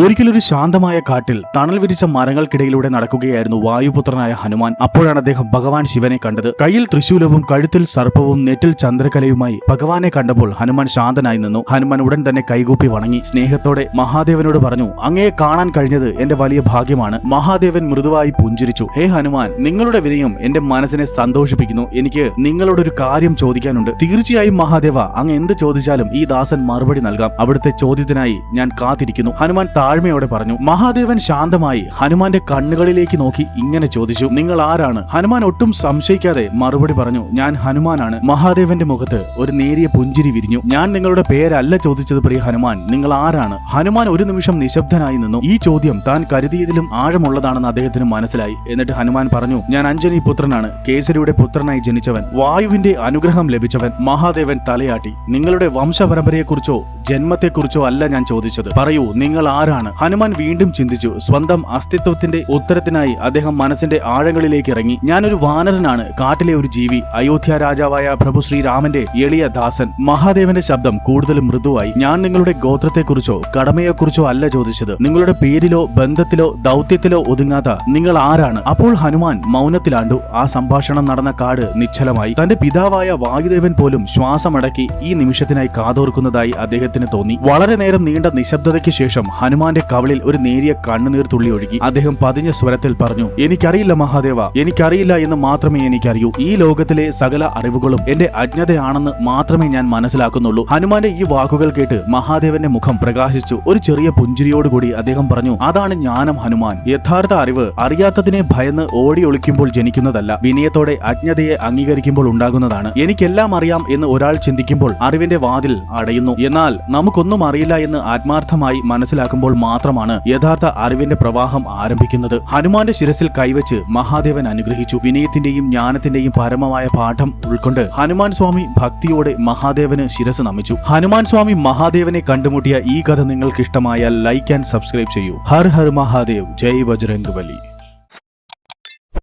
ഒരിക്കലൊരു ശാന്തമായ കാട്ടിൽ തണൽ വിരിച്ച മരങ്ങൾക്കിടയിലൂടെ നടക്കുകയായിരുന്നു വായുപുത്രനായ ഹനുമാൻ. അപ്പോഴാണ് അദ്ദേഹം ഭഗവാൻ ശിവനെ കണ്ടത്. കയ്യിൽ തൃശൂലവും കഴുത്തിൽ സർപ്പവും നെറ്റിൽ ചന്ദ്രകലയുമായി ഭഗവാനെ കണ്ടപ്പോൾ ഹനുമാൻ ശാന്തനായി നിന്നു. ഹനുമാൻ ഉടൻ തന്നെ കൈകൂപ്പി വണങ്ങി. സ്നേഹത്തോടെ മഹാദേവനോട് പറഞ്ഞു അങ്ങയെ കാണാൻ കഴിഞ്ഞത് എന്റെ വലിയ ഭാഗ്യമാണ്. മഹാദേവൻ മൃദുവായി പുഞ്ചിരിച്ചു. ഹേ ഹനുമാൻ നിങ്ങളുടെ വിനയം എന്റെ മനസ്സിനെ സന്തോഷിപ്പിക്കുന്നു. എനിക്ക് നിങ്ങളോടൊരു കാര്യം ചോദിക്കാനുണ്ട്. തീർച്ചയായും മഹാദേവ അങ്ങ് എന്ത് ചോദിച്ചാലും ഈ ദാസൻ മറുപടി നൽകാം. അവിടുത്തെ ചോദ്യത്തിനായി ഞാൻ കാത്തിരിക്കുന്നു. ഹനുമാൻ താഴ്മയോടെ പറഞ്ഞു മഹാദേവൻ ശാന്തമായി ഹനുമാന്റെ കണ്ണുകളിലേക്ക് നോക്കി ഇങ്ങനെ ചോദിച്ചു നിങ്ങൾ ആരാണ്? ഹനുമാൻ ഒട്ടും സംശയിക്കാതെ മറുപടി പറഞ്ഞു ഞാൻ ഹനുമാനാണ്. മഹാദേവന്റെ മുഖത്ത് ഒരു നേരിയ പുഞ്ചിരി വിരിഞ്ഞു. ഞാൻ നിങ്ങളുടെ പേരല്ല ചോദിച്ചത് പ്രിയ ഹനുമാൻ നിങ്ങൾ ആരാണ്? ഹനുമാൻ ഒരു നിമിഷം നിശബ്ദനായി നിന്നു. ഈ ചോദ്യം താൻ കരുതിയതിലും ആഴമുള്ളതാണെന്ന് അദ്ദേഹത്തിന് മനസ്സിലായി. എന്നിട്ട് ഹനുമാൻ പറഞ്ഞു ഞാൻ അഞ്ജനി പുത്രനാണ് കേസരിയുടെ പുത്രനായി ജനിച്ചവൻ വായുവിന്റെ അനുഗ്രഹം ലഭിച്ചവൻ മഹാദേവൻ തലയാട്ടി. നിങ്ങളുടെ വംശപരമ്പരയെക്കുറിച്ചോ ജന്മത്തെക്കുറിച്ചോ അല്ല ഞാൻ ചോദിച്ചത്. പറയൂ നിങ്ങൾ ആരാണ്? ഹനുമാൻ വീണ്ടും ചിന്തിച്ചു. സ്വന്തം അസ്തിത്വത്തിന്റെ ഉത്തരത്തിനായി അദ്ദേഹം മനസ്സിന്റെ ആഴങ്ങളിലേക്ക് ഇറങ്ങി. ഞാനൊരു വാനരനാണ് കാട്ടിലെ ഒരു ജീവി. അയോധ്യ രാജാവായ പ്രഭു ശ്രീരാമന്റെ എളിയ ദാസൻ. മഹാദേവന്റെ ശബ്ദം കൂടുതൽ മൃദുവായി. ഞാൻ നിങ്ങളുടെ ഗോത്രത്തെക്കുറിച്ചോ കടമയെക്കുറിച്ചോ അല്ല ചോദിച്ചത്. നിങ്ങളുടെ പേരിലോ ബന്ധത്തിലോ ദൗത്യത്തിലോ ഒതുങ്ങാത്ത നിങ്ങൾ ആരാണ്? അപ്പോൾ ഹനുമാൻ മൗനത്തിലാണ്ടു. ആ സംഭാഷണം നടന്ന കാട് നിശ്ചലമായി. തന്റെ പിതാവായ വായുദേവൻ പോലും ശ്വാസമടക്കി ഈ നിമിഷത്തിനായി കാതോർക്കുന്നതായി അദ്ദേഹത്തിന് തോന്നി. വളരെ നേരം നീണ്ട നിശബ്ദതയ്ക്ക് ശേഷം ഹനുമാന്റെ കവളിൽ ഒരു നേരിയ കണ്ണുനീർ തുള്ളി ഒഴുകി. അദ്ദേഹം പതിഞ്ഞ സ്വരത്തിൽ പറഞ്ഞു എനിക്കറിയില്ല മഹാദേവ എനിക്കറിയില്ല എന്ന് മാത്രമേ എനിക്കറിയൂ. ഈ ലോകത്തിലെ സകല അറിവുകളും എന്റെ അജ്ഞതയാണെന്ന് മാത്രമേ ഞാൻ മനസ്സിലാക്കുന്നുള്ളൂ. ഹനുമാന്റെ ഈ വാക്കുകൾ കേട്ട് മഹാദേവന്റെ മുഖം പ്രകാശിച്ചു. ഒരു ചെറിയ പുഞ്ചിരിയോടുകൂടി അദ്ദേഹം പറഞ്ഞു അതാണ് ജ്ഞാനം ഹനുമാൻ. യഥാർത്ഥ അറിവ് അറിയാത്തതിനെ ഭയന്ന് ഓടി ഒളിക്കുമ്പോൾ ജനിക്കുന്നതല്ല. വിനയത്തോടെ അജ്ഞതയെ അംഗീകരിക്കുമ്പോൾ ഉണ്ടാകുന്നതാണ്. എനിക്കെല്ലാം അറിയാം എന്ന് ഒരാൾ ചിന്തിക്കുമ്പോൾ അറിവിന്റെ വാതിൽ അടയുന്നു. എന്നാൽ നമുക്കൊന്നും അറിയില്ല എന്ന് ആത്മാർത്ഥമായി മനസ്സിലാക്കുമ്പോൾ മാത്രമാണ് യഥാർത്ഥ അറിവിന്റെ പ്രവാഹം ആരംഭിക്കുന്നത്. ഹനുമാന്റെ ശിരസിൽ കൈവച്ച് മഹാദേവൻ അനുഗ്രഹിച്ചു. വിനയത്തിന്റെയും ജ്ഞാനത്തിന്റെയും പരമമായ പാഠം ഉൾക്കൊണ്ട് ഹനുമാൻ സ്വാമി ഭക്തിയോടെ മഹാദേവന് ശിരസ് നമിച്ചു. ഹനുമാൻ സ്വാമി മഹാദേവനെ കണ്ടുമുട്ടിയ ഈ കഥ നിങ്ങൾക്ക് ഇഷ്ടമായാൽ ലൈക്ക് ആൻഡ് സബ്സ്ക്രൈബ് ചെയ്യൂ. ഹർ ഹർ മഹാദേവ്. ജയ് ബജ്രംഗ് ബലി